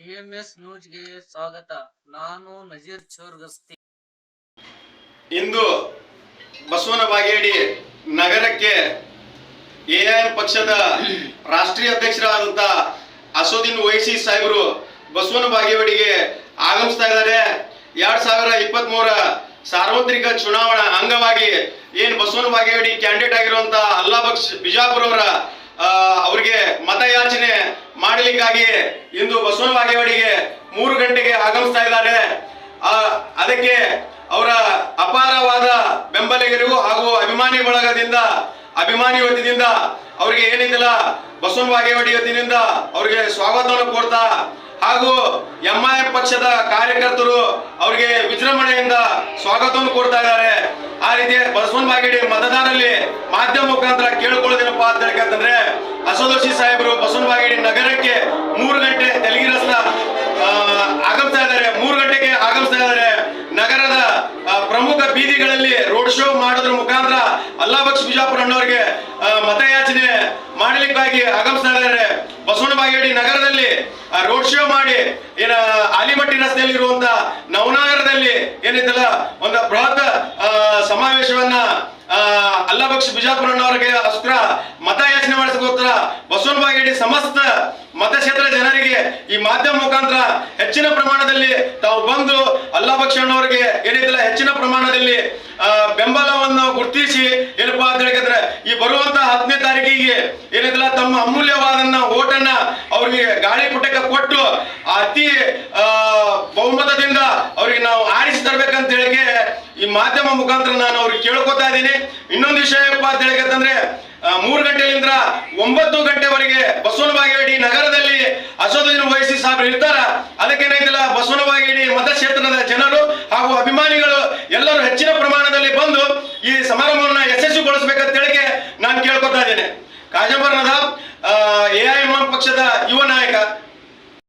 TMS ನ್ಯೂಸ್ಗೆ ಸ್ವಾಗತ. ನಾನು ನಜೀರ್ ಚೋರ್ಗಸ್ತಿ. ಇಂದು ಬಸವನ ಬಾಗೇಡಿ ನಗರಕ್ಕೆ ಎಐಎಂ ಪಕ್ಷದ ರಾಷ್ಟ್ರೀಯ ಅಧ್ಯಕ್ಷರಾದಂತ ಅಸೋದಿನ್ ವೈಸಿ ಸಾಹೇಬರು ಬಸವನ ಬಾಗೇವಾಡಿಗೆ ಆಗಮಿಸ್ತಾ ಇದ್ದಾರೆ. ಎರಡ್ ಸಾವಿರ ಇಪ್ಪತ್ತ್ ಮೂರ ಸಾರ್ವತ್ರಿಕ ಚುನಾವಣಾ ಅಂಗವಾಗಿ ಏನ್ ಬಸವನ ಬಾಗೇವಾಡಿ ಕ್ಯಾಂಡಿಡೇಟ್ ಆಗಿರುವಂತ ಅಲ್ಲಾ ಬಕ್ಷ್ ಬಿಜಾಪುರ ಅವರ ಅವರಿಗೆ ಮತಯಾಚನೆ ಮಾಡಲಿಕ್ಕಾಗಿ ಇಂದು ಬಸವನ ಬಾಗೇವಾಡಿಗೆ ಮೂರು ಗಂಟೆಗೆ ಆಗಮಿಸ್ತಾ ಇದ್ದಾರೆ. ಅದಕ್ಕೆ ಅವರ ಅಪಾರವಾದ ಬೆಂಬಲಿಗರಿಗೂ ಹಾಗೂ ಅಭಿಮಾನಿ ಬಳಗದಿಂದ, ಅಭಿಮಾನಿ ವತಿಯಿಂದ, ಅವರಿಗೆ ಏನಿದೆಲ್ಲ ಬಸವನ ಬಾಗೇವಾಡಿ ವತಿಯಿಂದ ಸ್ವಾಗತವನ್ನು ಕೋರ್ತಾ ಹಾಗೂ ಎಂಐ ಪಕ್ಷದ ಕಾರ್ಯಕರ್ತರು ಅವರಿಗೆ ವಿಜೃಂಭಣೆಯಿಂದ ಸ್ವಾಗತವನ್ನು ಕೊಡ್ತಾ ಇದ್ದಾರೆ. ಆ ರೀತಿ ಬಸವನ ಬಾಗೇಡಿ ಮತದಾರರಲ್ಲಿ ಮಾಧ್ಯಮ ಮುಖಾಂತರ ಕೇಳ್ಕೊಳ್ಳೋದೇನಪ್ಪ ಅಂತ ಹೇಳ್ಕಂತಂದ್ರೆ ಅಸೋದೋಶಿ ಸಾಹೇಬರು ಬಸವನ ಬಾಗೇಡಿ ನಗರಕ್ಕೆ ಮೂರು ಗಂಟೆ ತೆಲಗಿ ರಸ್ತ ಆಗಮಿಸ್ತಾ ಇದ್ದಾರೆ. ಮೂರು ಗಂಟೆಗೆ ಆಗಮಿಸ್ತಾ ಇದ್ದಾರೆ. ನಗರದ ಪ್ರಮುಖ ಬೀದಿಗಳಲ್ಲಿ ಶೋ ಮಾಡೋದ್ರ ಮುಖಾಂತರ ಅಲ್ಲಾಬಕ್ಷ್ ಬಿಜಾಪುರ ಅಣ್ಣವರಿಗೆ ಮತಯಾಚನೆ ಮಾಡಲಿಕ್ಕಾಗಿ ಆಗಮಿಸ್ತಾ ಬಸವನ ಬಾಗೇಡಿ ನಗರದಲ್ಲಿ ರೋಡ್ ಶೋ ಮಾಡಿ ಏನ ಆಲಿಮಟ್ಟಿ ರಸ್ತೆಯಲ್ಲಿ ಇರುವಂತ ನವನಗರದಲ್ಲಿ ಏನಿದ್ದಲ್ಲ ಒಂದು ಬೃಹತ್ ಸಮಾವೇಶವನ್ನ ಆ, ಬಿಜಾಪುರ ಅಣ್ಣವರಿಗೆ ಅಸ್ತ್ರ ಮತಯಾಚನೆ ಮಾಡಿಸೋಸ್ಕರ ಬಸವನ ಬಾಗೇಡಿ ಸಮಸ್ತ ಮತಕ್ಷೇತ್ರ ಜನರಿಗೆ ಈ ಮಾಧ್ಯಮ ಮುಖಾಂತರ ಹೆಚ್ಚಿನ ಪ್ರಮಾಣದಲ್ಲಿ ತಾವು ಬಂದು ಅಲ್ಲಾ ಅವರಿಗೆ ಏನಿದಿಲ್ಲ ಹೆಚ್ಚಿನ ಪ್ರಮಾಣದಲ್ಲಿ ಬೆಂಬಲವನ್ನು ಗುರುತಿಸಿ ಏನಪ್ಪಾ ಅಂತ ಹೇಳಿದ್ರೆ ಈ ಬರುವಂತ ಹತ್ತನೇ ತಾರೀಕಿಗೆ ಏನಿದಿಲ್ಲ ತಮ್ಮ ಅಮೂಲ್ಯವಾದನ್ನ ಓಟನ್ನ ಅವ್ರಿಗೆ ಗಾಳಿ ಪುಟಕ ಕೊಟ್ಟು ಅತಿ ಬಹುಮತದಿಂದ ಅವ್ರಿಗೆ ನಾವು ಆರಿಸಿ ತರ್ಬೇಕಂತ ಹೇಳಿಕೆ ಈ ಮಾಧ್ಯಮ ಮುಖಾಂತರ ನಾನು ಅವ್ರಿಗೆ ಕೇಳ್ಕೊತಾ ಇದ್ದೀನಿ. ಇನ್ನೊಂದು ವಿಷಯ ಏನಪ್ಪಾ ಅಂತ ಹೇಳಿಕಂತಂದ್ರೆ ಮೂರು ಗಂಟೆಯಿಂದ ಒಂಬತ್ತು ಗಂಟೆವರೆಗೆ ಬಸವನ ಬಾಗೇವಾಡಿ ನಗರದಲ್ಲಿ ಅಸೋದಿನ ವಹಿಸಿ ಸಾಹೇಬರು ಇರ್ತಾರ ಅದಕ್ಕೇನಾಯ್ತಿಲ್ಲ ಬಸವನ ಬಾಗೇಡಿ ಮತಕ್ಷೇತ್ರದ ಜನರು ಹಾಗೂ ಅಭಿಮಾನಿಗಳು ಎಲ್ಲರೂ ಹೆಚ್ಚಿನ ಪ್ರಮಾಣದಲ್ಲಿ ಬಂದು ಈ ಸಮಾರಂಭವನ್ನ ಯಶಸ್ವಿಗೊಳಿಸಬೇಕಂತ ಹೇಳಿಕೆ ನಾನು ಕೇಳ್ಕೊತಾ ಇದ್ದೇನೆ. ಕಾಜಂಬರ್ನದ ನದಾಬ್ ಎಐಎಂ ಪಕ್ಷದ ಯುವ ನಾಯಕ